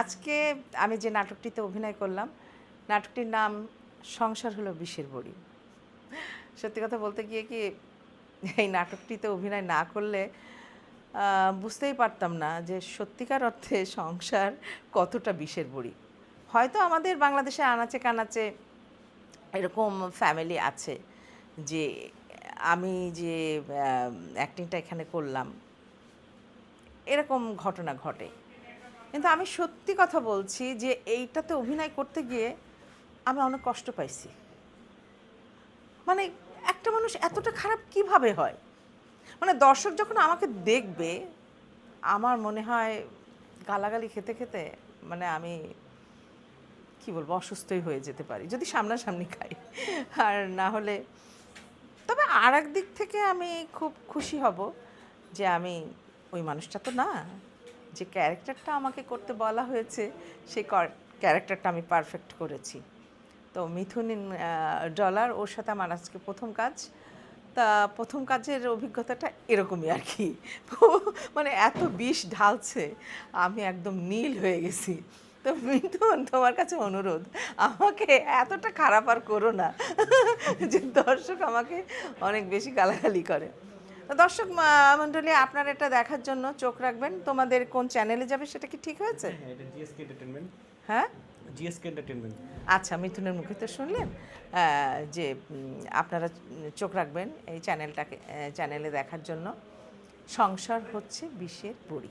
আজকে আমি যে নাটকটিতে অভিনয় করলাম, নাটকটির নাম সংসার হলো বিষের বড়ি। সত্যি কথা বলতে গিয়ে কি এই নাটকটিতে অভিনয় না করলে বুঝতেই পারতাম না যে সত্যিকার অর্থে সংসার কতটা বিষের বড়ি। হয়তো আমাদের বাংলাদেশে আনাচে কানাচে এরকম ফ্যামিলি আছে যে আমি যে অ্যাক্টিংটা এখানে করলাম, এরকম ঘটনা ঘটে। কিন্তু আমি সত্যি কথা বলছি যে এইটাতে অভিনয় করতে গিয়ে আমি অনেক কষ্ট পাইছি। মানে একটা মানুষ এতটা খারাপ কীভাবে হয়? মানে দর্শক যখন আমাকে দেখবে, আমার মনে হয় গালাগালি খেতে খেতে মানে আমি, কি বলব, অসুস্থই হয়ে যেতে পারি, যদি সামনাসামনি খাই। আর না হলে, তবে আর দিক থেকে আমি খুব খুশি হব যে আমি ওই মানুষটা তো না। যে ক্যারেক্টারটা আমাকে করতে বলা হয়েছে সেই ক্যারেক্টারটা আমি পারফেক্ট করেছি। তো মিথুন ডলার ওর সাথে আমার আজকে প্রথম কাজ। তা প্রথম কাজের অভিজ্ঞতাটা এরকমই আর কি। মানে এত বিষ ঢালছে, আমি একদম নীল হয়ে গেছি। তো মিথুন, তোমার কাছে অনুরোধ, আমাকে এতটা খারাপ আর করো না, যে দর্শক আমাকে অনেক বেশি গালাগালি করে। দর্শক মন্ডলী আপনার এটা দেখার জন্য চোখ রাখবেন। তোমাদের কোন চ্যানেলে যাবে সেটা কি ঠিক হয়েছে? হ্যাঁ এটা জিএসকে হ্যাঁ? জিএসকে এন্টারটেনমেন্ট আচ্ছা মিথুনের মুখে তো শুনলেন। যে আপনারা চোখ রাখবেন এই চ্যানেলটাকে চ্যানেলে দেখার জন্য। সংসার হচ্ছে বিশ্বের বড়ি।